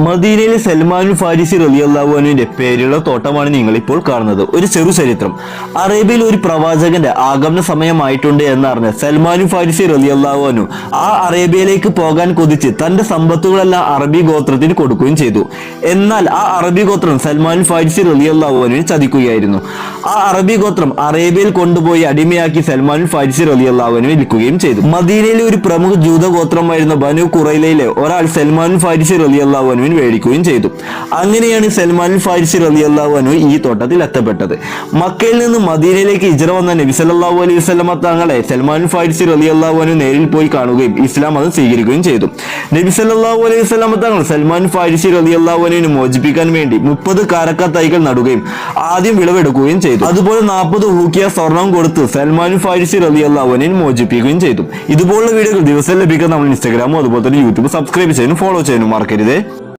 മദീനയിലെ സൽമാൻ ഫാരിസി റലി അള്ളാഹുവിന്റെ പേരുള്ള തോട്ടമാണ് നിങ്ങൾ ഇപ്പോൾ കാണുന്നത്. ഒരു ചെറു ചരിത്രം. അറേബ്യയിൽ ഒരു പ്രവാചകന്റെ ആഗമന സമയമായിട്ടുണ്ട് എന്നറിഞ്ഞ സൽമാൻ ഫാരിസി റലി അള്ളാഹുവനു ആ അറേബ്യയിലേക്ക് പോകാൻ കൊതിച്ച് തന്റെ സമ്പത്തുകളെല്ലാം അറബി ഗോത്രത്തിന് കൊടുക്കുകയും ചെയ്തു. എന്നാൽ ആ അറബി ഗോത്രം സൽമാൻ ഫാരിസി റലി റലിയല്ലാഹുവിനെ ചതിക്കുകയായിരുന്നു. ആ അറബി ഗോത്രം അറേബ്യയിൽ കൊണ്ടുപോയി അടിമയാക്കി സൽമാൻ ഫാരിസി റലി റലിയല്ലാഹുവിനെ വിൽക്കുകയും ചെയ്തു. മദീനയിലെ ഒരു പ്രമുഖ ജൂത ഗോത്രമായിരുന്ന ബനു കുറയിലയിലെ ഒരാൾ സൽമാൻ ഫാരിസി റലിയല്ലാഹുവിന് മേടിക്കുകയും ചെയ്തു. അങ്ങനെയാണ് സൽമാൻ ഫാരിസി റലി അള്ളാഹു അനു ഈ തോട്ടത്തിൽ എത്തപ്പെട്ടത്. മക്കയിൽ നിന്ന് മദീനയിലേക്ക് ഇജറ വന്ന നബി സല്ലാഹു അലൈഹി വസല്ലമ തങ്ങളെ സൽമാൻ ഫാരിസി റലി അള്ളാഹു അനു നേരിൽ പോയി കാണുകയും ഇസ്ലാം അത് സ്വീകരിക്കുകയും ചെയ്തു. നബി സല്ലാഹു അലൈഹി വസല്ലമ തങ്ങൾ സൽമാൻ ഫാരിസി റലി അള്ളാഹു അനുവിനെ മോചിപ്പിക്കാൻ വേണ്ടി മുപ്പത് കാരക്ക തൈകൾ നടുകയും ആദ്യം വിളവെടുക്കുകയും ചെയ്തു. അതുപോലെ നാൽപ്പത് ഊക്കിയ സ്വർണം കൊടുത്ത് സൽമാൻ ഫാരിസി റലി റലിയല്ലാഹുവിനെ മോചിപ്പിക്കുകയും ചെയ്തു. ഇതുപോലുള്ള വീഡിയോകൾ ദിവസം ലഭിക്കാൻ നമ്മൾ ഇൻസ്റ്റാഗ്രാമും അതുപോലെ തന്നെ യൂട്യൂബ് സബ്സ്ക്രൈബ് ചെയ്യാനും ഫോളോ ചെയ്യാനും മറക്കരുതേ.